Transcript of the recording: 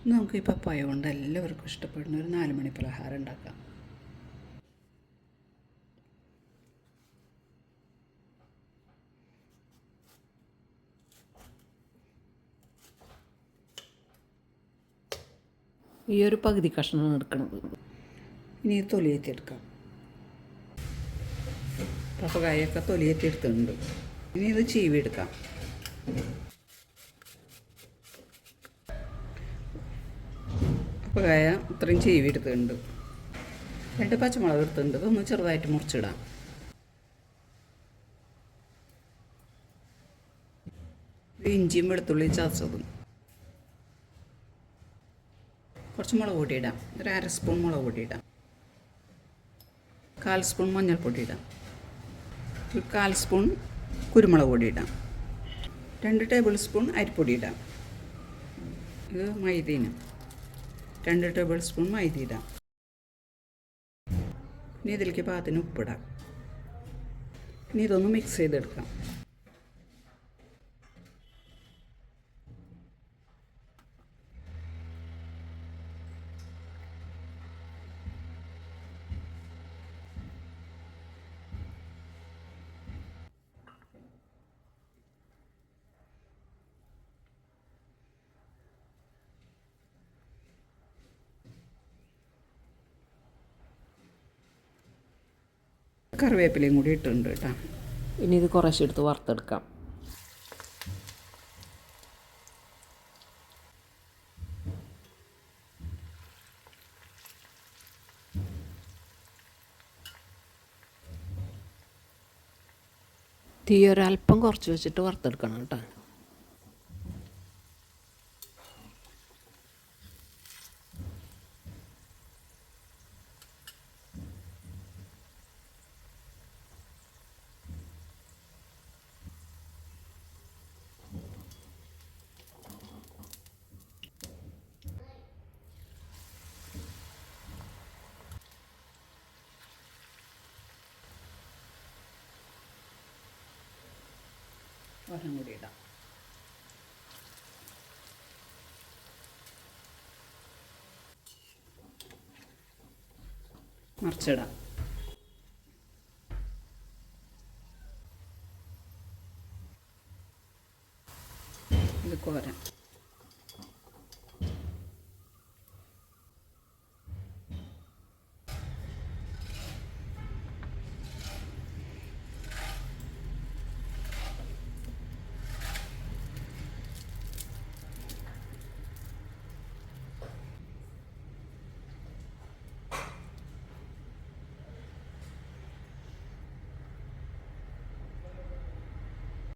ഇന്ന് നമുക്ക് ഈ പപ്പായ കൊണ്ട് എല്ലാവർക്കും ഇഷ്ടപ്പെടുന്ന ഒരു നാല് മണി പലഹാരം ഉണ്ടാക്കാം. ഈ ഒരു പകുതി കഷ്ണമാണ് എടുക്കുന്നത് ഇനി ഇത് തൊലിയെത്തി എടുക്കാം പപ്പകായൊക്കെ തൊലിയെത്തി എടുത്തിട്ടുണ്ട് ഇനി ഇത് ചീവി എടുക്കാം പപ്പകായ ഇത്രയും ചീവി എടുത്തിട്ടുണ്ട്. രണ്ട് പച്ചമുളക് എടുത്തിട്ടുണ്ട്. ഒന്ന് ചെറുതായിട്ട് മുറിച്ചിടാം. ഇഞ്ചിയും വെളുത്തുള്ളിയും ചതച്ചതും. കുറച്ച് മുളക് പൊടി ഇടാം ഒരു അര സ്പൂൺ മുളക് പൊടി ഇടാം കാൽ സ്പൂൺ മഞ്ഞൾപ്പൊടി ഇടാം. ഒരു കാൽ സ്പൂൺ കുരുമുളക് പൊടി ഇടാം. രണ്ട് ടേബിൾ സ്പൂൺ അരിപ്പൊടി ഇടാം. ഇത് മൈദീന് രണ്ട് ടേബിൾ സ്പൂൺ മൈദ ഇടാം ഇനി ഇതിലേക്ക് പാകത്തിന് ഉപ്പിടാം. ഇനി ഇതൊന്ന് മിക്സ് ചെയ്തെടുക്കാം. കറിവേപ്പിലയും കൂടി ഇട്ടുണ്ട് കേട്ടോ. ഇനി ഇത് കുറേശ്ശെ എടുത്ത് വറുത്തെടുക്കാം. തീ ഒരല്പം കുറച്ച് വെച്ചിട്ട് വറുത്തെടുക്കണം കേട്ടോ. ഒരെണ്ണം കൂടി ഇടാം. മറിച്ചിടാം. ഇത് കോരാം.